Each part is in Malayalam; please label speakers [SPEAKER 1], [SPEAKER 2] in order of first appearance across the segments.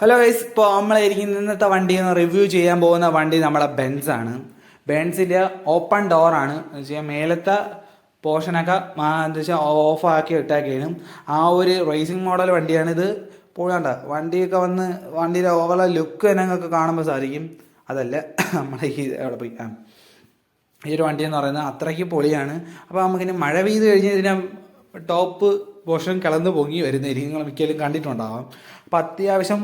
[SPEAKER 1] ഹലോ ഗൈസ് ഇപ്പോൾ നമ്മളായിരിക്കും ഇന്നത്തെ വണ്ടി റിവ്യൂ ചെയ്യാൻ പോകുന്ന വണ്ടി ബെൻസ് ആണ്. ബെൻസിന്റെ ഓപ്പൺ ഡോറാണ് എന്ന് വെച്ചാൽ മേലത്തെ പോർഷനൊക്കെ എന്താ വെച്ചാൽ ആക്കി ഇട്ടാക്കിയാണ് ആ ഒരു റേസിംഗ് മോഡൽ വണ്ടിയാണ് ഇത്. പോയാണ്ട വണ്ടിയൊക്കെ വന്ന് വണ്ടിയുടെ ഓവറ ലുക്ക് നിങ്ങൾക്ക് കാണുമ്പോൾ സാധിക്കും. അതല്ല നമ്മളെ ഈ അവിടെ പോയി. ഈ ഒരു വണ്ടി എന്ന് പറയുന്നത് അത്രയ്ക്ക് പൊളിയാണ്. അപ്പോൾ നമുക്കിനി മഴ പെയ്ത് കഴിഞ്ഞ് ഇതിനെ ടോപ്പ് പോർഷൻ കിളന്ന് പൊങ്ങി വരുന്നതായിരിക്കും നിങ്ങൾ മിക്കലും കണ്ടിട്ടുണ്ടാവാം. അപ്പോൾ അത്യാവശ്യം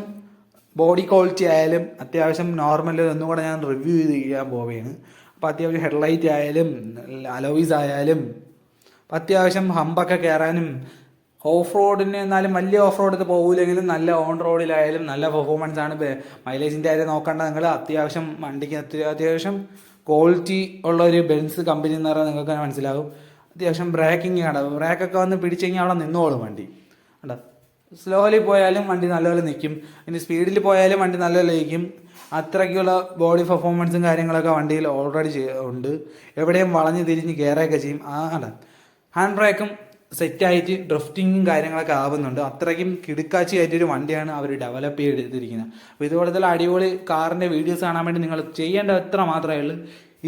[SPEAKER 1] ബോഡി ക്വാളിറ്റി ആയാലും അത്യാവശ്യം നോർമൽ ഒന്നും കൂടെ ഞാൻ റിവ്യൂ ചെയ്ത് ചെയ്യാൻ പോവുകയാണ്. അപ്പോൾ അത്യാവശ്യം ഹെഡ്ലൈറ്റ് ആയാലും അലോയിസ് ആയാലും അത്യാവശ്യം ഹമ്പൊക്കെ കയറാനും ഓഫ് റോഡിന് എന്നാലും വലിയ ഓഫ് റോഡിൽ പോകില്ലെങ്കിലും നല്ല ഓൺ റോഡിലായാലും നല്ല പെർഫോമൻസ് ആണ്. മൈലേജിന്റെ കാര്യം നോക്കേണ്ട നിങ്ങൾ അത്യാവശ്യം വണ്ടിക്ക് അത്യാവശ്യം ക്വാളിറ്റി ഉള്ള ഒരു ബെൻസ് കമ്പനി എന്ന് പറഞ്ഞാൽ നിങ്ങൾക്ക് മനസ്സിലാകും അത്യാവശ്യം ബ്രേക്കിംഗ് ആണ്. ബ്രേക്കൊക്കെ വന്ന് പിടിച്ചു കഴിഞ്ഞാൽ അവിടെ നിന്നോളും വണ്ടി. അല്ല സ്ലോലി പോയാലും വണ്ടി നല്ലപോലെ നിൽക്കും ഇനി സ്പീഡിൽ പോയാലും വണ്ടി നല്ലപോലെ നിൽക്കും അത്രയ്ക്കുള്ള ബോഡി പെർഫോമൻസും കാര്യങ്ങളൊക്കെ വണ്ടിയിൽ ഓൾറെഡി ഉണ്ട്. എവിടെയും വളഞ്ഞ് തിരിഞ്ഞ് കയറുകയൊക്കെ ചെയ്യും. ആ അല്ല ഹാൻഡ് ബ്രേക്കും സെറ്റായിട്ട് ഡ്രിഫ്റ്റിങ്ങും കാര്യങ്ങളൊക്കെ ആവുന്നുണ്ട്. അത്രയ്ക്കും കിടുക്കാച്ചി ആയിട്ടൊരു വണ്ടിയാണ് അവർ ഡെവലപ്പ് ചെയ്തിരിക്കുന്നത്. അപ്പോൾ ഇതുപോലത്തെ അടിപൊളി കാറിന്റെ വീഡിയോസ് കാണാൻ വേണ്ടി നിങ്ങൾ ചെയ്യേണ്ട എത്ര മാത്രമേ ഉള്ളൂ.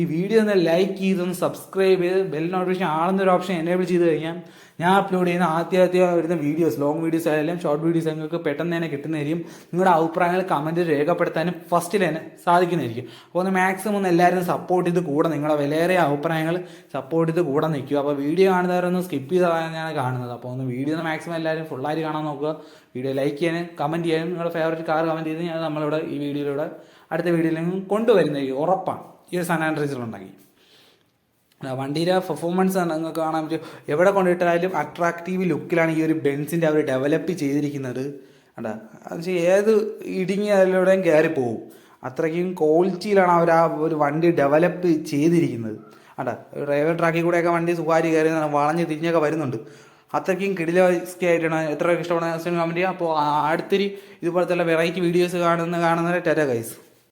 [SPEAKER 1] ഈ വീഡിയോ ഒന്ന് ലൈക്ക് ചെയ്തൊന്ന് സബ്സ്ക്രൈബ് ചെയ്ത് ബെൽ നോട്ടിഫിക്കേഷൻ ആണെന്നൊരു ഓപ്ഷൻ എനേബിൾ ചെയ്ത് കഴിഞ്ഞാൽ ഞാൻ അപ്ലോഡ് ചെയ്യുന്ന ആദ്യ ആദ്യം വരുന്ന വീഡിയോസ് ലോങ് വീഡിയോസ് ആയാലും ഷോർട്ട് വീഡിയോസ് നിങ്ങൾക്ക് പെട്ടെന്ന് തന്നെ കിട്ടുന്നതായിരിക്കും. നിങ്ങളുടെ അഭിപ്രായങ്ങൾ കമന്റ് രേഖപ്പെടുത്താനും ഫസ്റ്റിൽ തന്നെ സാധിക്കുന്നതായിരിക്കും. അപ്പോൾ ഒന്ന് മാക്സിമം ഒന്ന് എല്ലാവരും സപ്പോർട്ട് ചെയ്ത് കൂടെ നിങ്ങളുടെ വിലയേറിയ അഭിപ്രായങ്ങൾ സപ്പോർട്ട് ചെയ്ത് കൂടെ നിൽക്കുക. അപ്പോൾ വീഡിയോ കാണുന്നവരൊന്ന് സ്കിപ്പ് ചെയ്താണ് കാണുന്നത്. അപ്പോൾ ഒന്ന് വീഡിയോ ഒന്ന് മാക്സിമം എല്ലാവരും ഫുള്ളായിട്ട് കാണാൻ നോക്കുക. വീഡിയോ ലൈക്ക് ചെയ്യാനും കമന്റ് ചെയ്യാനും നിങ്ങളുടെ ഫേവറേറ്റ് കാർ കമന്റ് ചെയ്ത് ഞാൻ നമ്മളിവിടെ ഈ വീഡിയോയിലൂടെ അടുത്ത വീഡിയോയിലും കൊണ്ടുവരുന്നതായിരിക്കും. ഉറപ്പാണ്. ഈ ഒരു സാനിറ്റൈസറുണ്ടെങ്കിൽ വണ്ടിയുടെ പെർഫോമൻസ് നിങ്ങൾക്ക് കാണാൻ പറ്റും. എവിടെ കൊണ്ടിട്ടാലും അട്രാക്റ്റീവ് ലുക്കിലാണ് ഈ ഒരു ബെൻസിന്റെ അവർ ഡെവലപ്പ് ചെയ്തിരിക്കുന്നത്. കണ്ടാ? അത് ഏത് ഇടുങ്ങിയതിലൂടെയും കയറി പോകും. അത്രയ്ക്കും ക്വാളിറ്റിയിലാണ് അവർ ആ ഒരു വണ്ടി ഡെവലപ്പ് ചെയ്തിരിക്കുന്നത്. കണ്ടാ? ഡ്രൈവർ ട്രാക്കിൽ കൂടെയൊക്കെ വണ്ടി സുഖാരി കയറി വളഞ്ഞ് തിരിഞ്ഞൊക്കെ വരുന്നുണ്ട്. അത്രയ്ക്കും കിടിലസ്കി ആയിട്ടാണ് എത്ര ഇഷ്ടപ്പെടുന്ന കമന്റ് ചെയ്യുക. അപ്പോൾ അടുത്തൊരു ഇതുപോലത്തെ വെറൈറ്റി വീഡിയോസ് കാണുന്ന കാണുന്നവരെ ടെര ഗൈസ്